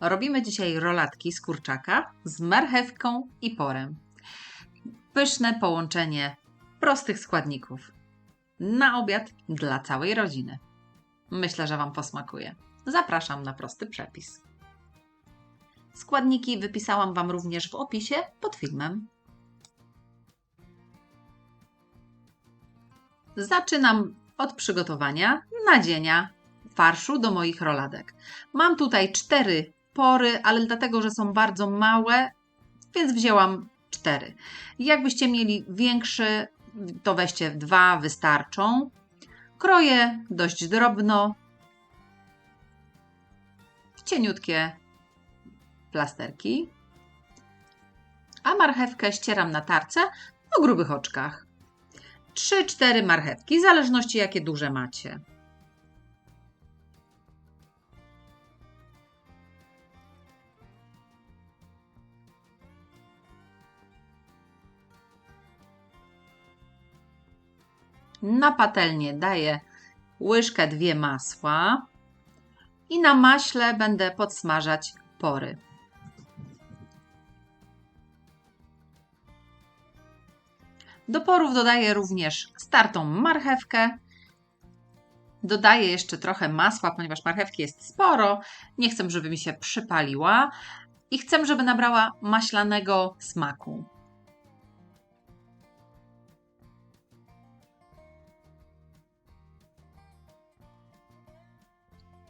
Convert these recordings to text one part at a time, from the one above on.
Robimy dzisiaj rolatki z kurczaka z marchewką i porem. Pyszne połączenie prostych składników. Na obiad dla całej rodziny. Myślę, że Wam posmakuje. Zapraszam na prosty przepis. Składniki wypisałam Wam również w opisie pod filmem. Zaczynam od przygotowania nadzienia farszu do moich roladek. Mam tutaj cztery pory, ale dlatego, że są bardzo małe, więc wzięłam cztery. Jakbyście mieli większy, to weźcie dwa, wystarczą. Kroję dość drobno, w cieniutkie plasterki, a marchewkę ścieram na tarce o grubych oczkach. 3-4 marchewki, w zależności jakie duże macie. Na patelnię daję łyżkę, dwie masła i na maśle będę podsmażać pory. Do porów dodaję również startą marchewkę. Dodaję jeszcze trochę masła, ponieważ marchewki jest sporo. Nie chcę, żeby mi się przypaliła i chcę, żeby nabrała maślanego smaku.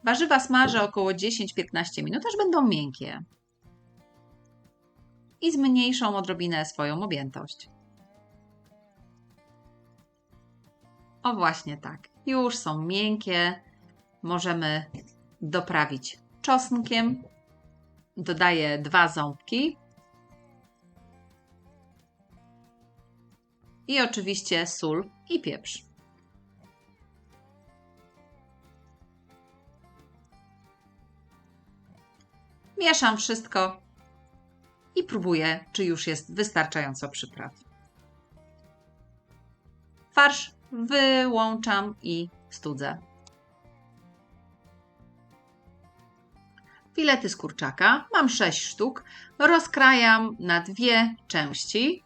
Warzywa smażę około 10-15 minut, aż będą miękkie. I zmniejszą odrobinę swoją objętość. O właśnie tak. Już są miękkie. Możemy doprawić czosnkiem. Dodaję dwa ząbki. I oczywiście sól i pieprz. Mieszam wszystko i próbuję, czy już jest wystarczająco przypraw. Farsz wyłączam i studzę. Filety z kurczaka, mam 6 sztuk, rozkrajam na dwie części,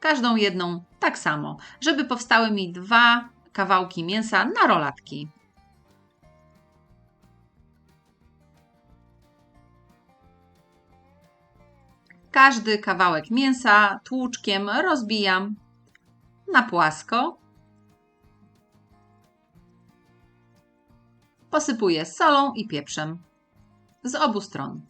każdą jedną tak samo, żeby powstały mi dwa kawałki mięsa na rolatki. Każdy kawałek mięsa tłuczkiem rozbijam na płasko. Posypuję solą i pieprzem z obu stron.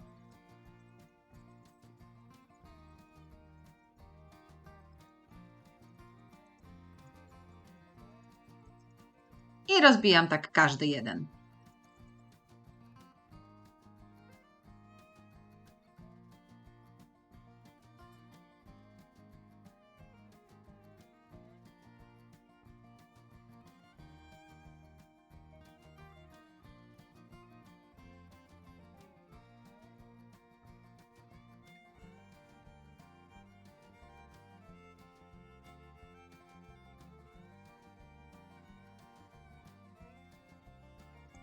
I rozbijam tak każdy jeden.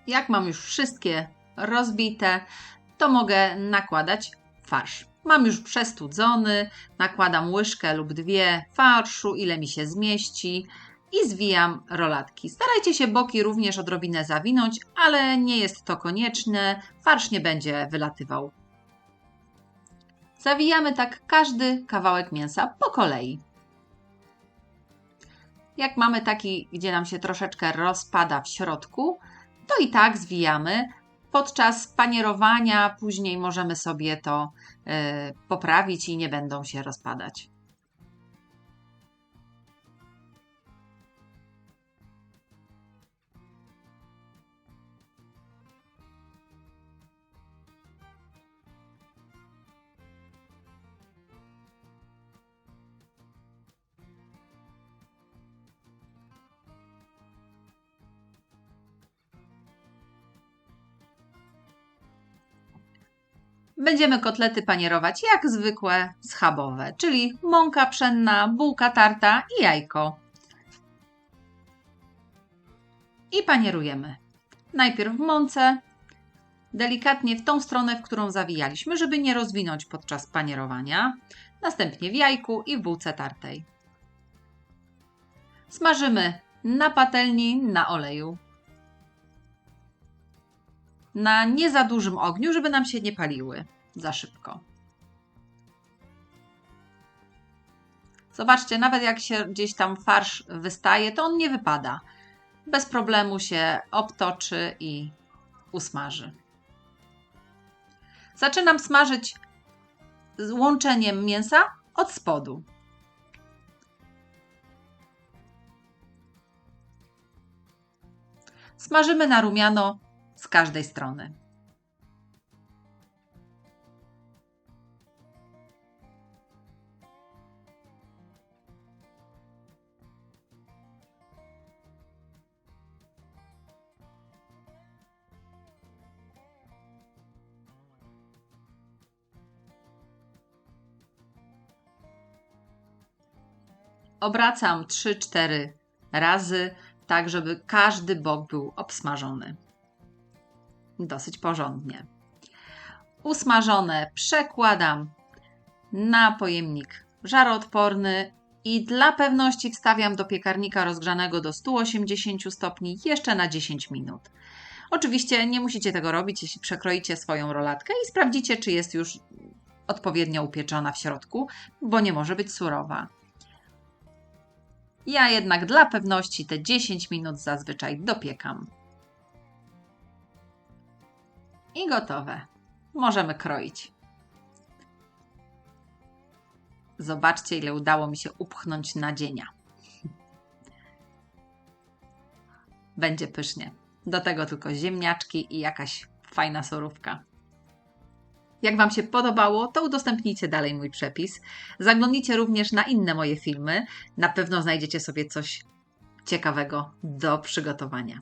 Jak mam już wszystkie rozbite, to mogę nakładać farsz. Mam już przestudzony, nakładam łyżkę lub dwie farszu, ile mi się zmieści i zwijam rolatki. Starajcie się boki również odrobinę zawinąć, ale nie jest to konieczne, farsz nie będzie wylatywał. Zawijamy tak każdy kawałek mięsa po kolei. Jak mamy taki, gdzie nam się troszeczkę rozpada w środku, to i tak zwijamy. Podczas panierowania później możemy sobie to y, poprawić i nie będą się rozpadać. Będziemy kotlety panierować jak zwykłe schabowe, czyli mąka pszenna, bułka tarta i jajko. I panierujemy. Najpierw w mące, delikatnie w tą stronę, w którą zawijaliśmy, żeby nie rozwinąć podczas panierowania. Następnie w jajku i w bułce tartej. Smażymy na patelni, na oleju. Na nie za dużym ogniu, żeby nam się nie paliły za szybko. Zobaczcie, nawet jak się gdzieś tam farsz wystaje, to on nie wypada. Bez problemu się obtoczy i usmaży. Zaczynam smażyć z łączeniem mięsa od spodu. Smażymy na rumiano każdej strony. Obracam 3-4 razy, tak żeby każdy bok był obsmażony. Dosyć porządnie. Usmażone przekładam na pojemnik żaroodporny i dla pewności wstawiam do piekarnika rozgrzanego do 180 stopni jeszcze na 10 minut. Oczywiście nie musicie tego robić, jeśli przekroicie swoją rolatkę i sprawdzicie, czy jest już odpowiednio upieczona w środku, bo nie może być surowa. Ja jednak dla pewności te 10 minut zazwyczaj dopiekam. I gotowe. Możemy kroić. Zobaczcie, ile udało mi się upchnąć nadzienia. Będzie pysznie. Do tego tylko ziemniaczki i jakaś fajna surówka. Jak Wam się podobało, to udostępnijcie dalej mój przepis. Zaglądnijcie również na inne moje filmy. Na pewno znajdziecie sobie coś ciekawego do przygotowania.